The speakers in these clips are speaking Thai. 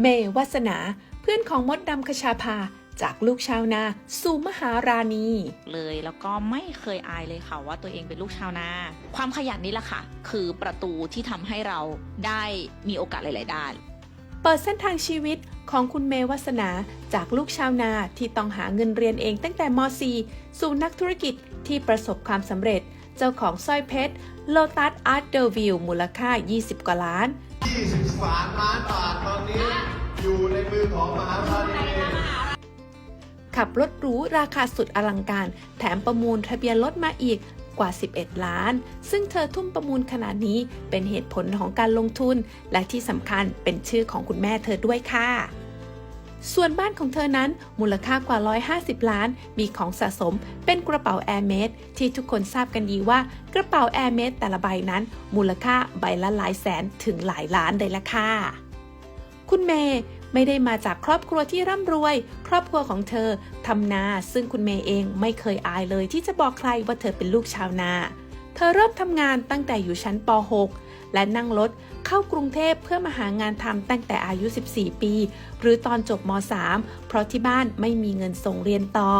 เมย์วัสนา เพื่อนของมดดำคชาภา จากลูกชาวนาสู่มหาราณี เลยแล้วก็ไม่เคยอายเลยค่ะว่าตัวเองเป็นลูกชาวนา ความขยันนี่แหละค่ะ คือประตูที่ทำให้เราได้มีโอกาสหลาย ๆ ด้าน เปิดเส้นทางชีวิตของคุณเมย์วัสนาจากลูกชาวนาที่ต้องหาเงินเรียนเองตั้งแต่ม .4 สู่นักธุรกิจที่ประสบความสำเร็จ เจ้าของสร้อยเพชรโลตัสอาร์ตเดอร์วิวมูลค่า 20 กว่าล้าน 23 ล้านบาทตอนนี้อยู่ในมือของมหาราณีขับรถหรูราคาสุดอลังการ แถมประมูลทะเบียนรถมาอีกกว่า 11 ล้าน ซึ่งเธอทุ่มประมูลขนาดนี้เป็นเหตุผลของการลงทุน และที่สำคัญเป็นชื่อของคุณแม่เธอด้วยค่ะ ส่วนบ้านของเธอนั้นมูลค่ากว่า 150 ล้าน มีของสะสมเป็นกระเป๋าแอร์เมดที่ทุกคนทราบกันดีว่ากระเป๋าแอร์เมดแต่ละใบนั้น มูลค่าใบละหลายแสนถึงหลายล้านเลยละค่ะ คุณเมย์ไม่ได้มาจากครอบครัวที่ร่ำรวย ครอบครัวของเธอทำนาซึ่งคุณเมย์เองไม่เคยอายเลยที่จะบอกใครว่าเธอเป็นลูกชาวนา เธอเริ่มทำงานตั้งแต่อยู่ชั้นป .6 และนั่งรถเข้ากรุงเทพเพื่อมาหางานทำตั้งแต่อายุ 14 ปี หรือตอนจบม .3 เพราะที่บ้านไม่มีเงินส่งเรียนต่อ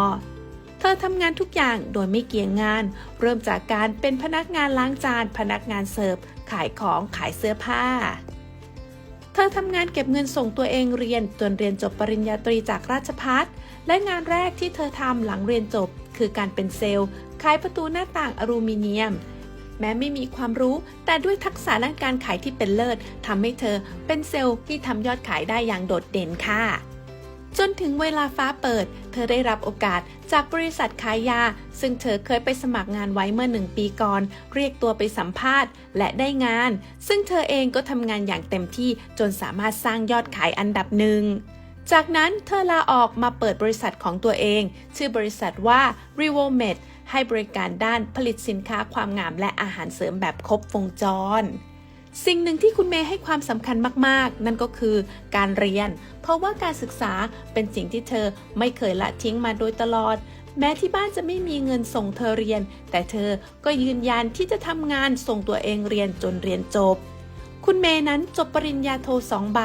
เธอทำงานทุกอย่างโดยไม่เกี่ยงงาน เริ่มจากการเป็นพนักงานล้างจาน พนักงานเสิร์ฟ ขายของขายเสื้อผ้า เธอทำงานเก็บเงินส่งตัวเองเรียนจนเรียนจบปริญญาตรีจากราชพัฒและงานแรกที่เธอทำหลังเรียนจบ คือการเป็นเซลล์ ขายประตูหน้าต่างอลูมิเนียม แม้ไม่มีความรู้ แต่ด้วยทักษะด้านการขายที่เป็นเลิศทำให้เธอเป็นเซลล์ที่ทำยอดขายได้อย่างโดดเด่นค่ะ จนถึงเวลาฟ้าเปิด เธอได้รับโอกาสจากบริษัทขายยา ซึ่งเธอเคยไปสมัครงานไว้เมื่อหนึ่งปีก่อน เรียกตัวไปสัมภาษณ์ และได้งาน ซึ่งเธอเองก็ทำงานอย่างเต็มที่จนสามารถสร้างยอดขายอันดับหนึ่งจากนั้นเธอลาออกมาเปิดบริษัทของตัวเอง ชื่อบริษัทว่า r e v o m e d ให้บริการด้านผลิตสินค้าความงามและอาหารเสริมแบบครบวงจร สิ่งหนึ่งที่คุณเมย์ให้ความสำคัญมากๆ นั่นก็คือการเรียน เพราะว่าการศึกษาเป็นสิ่งที่เธอไม่เคยละทิ้งมาโดยตลอด แม้ที่บ้านจะไม่มีเงินส่งเธอเรียน แต่เธอก็ยืนยันที่จะทำงานส่งตัวเองเรียนจนเรียนจบ คุณเมย์นั้นจบปริญญาโทสองใบ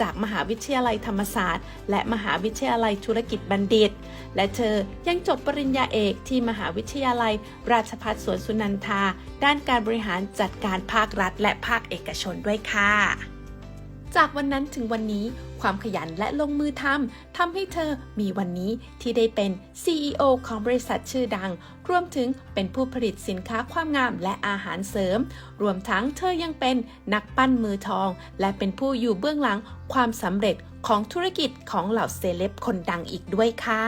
จากมหาวิทยาลัยธรรมศาสตร์ และมหาวิทยาลัยธุรกิจบัณฑิต และเธอยังจบปริญญาเอกที่มหาวิทยาลัย ราชภัฏสวนสุนันทา ด้านการบริหารจัดการภาครัฐ และภาคเอกชนด้วยค่ะ จากวันนั้นถึงวันนี้ความขยันและลงมือทำทำให้เธอมีวันนี้ที่ได้เป็น CEO ของบริษัทชื่อดัง รวมถึงเป็นผู้ผลิตสินค้าความงามและอาหารเสริม รวมทั้งเธอยังเป็นนักปั้นมือทอง และเป็นผู้อยู่เบื้องหลังความสำเร็จของธุรกิจของเหล่าเซเลบคนดังอีกด้วยค่ะ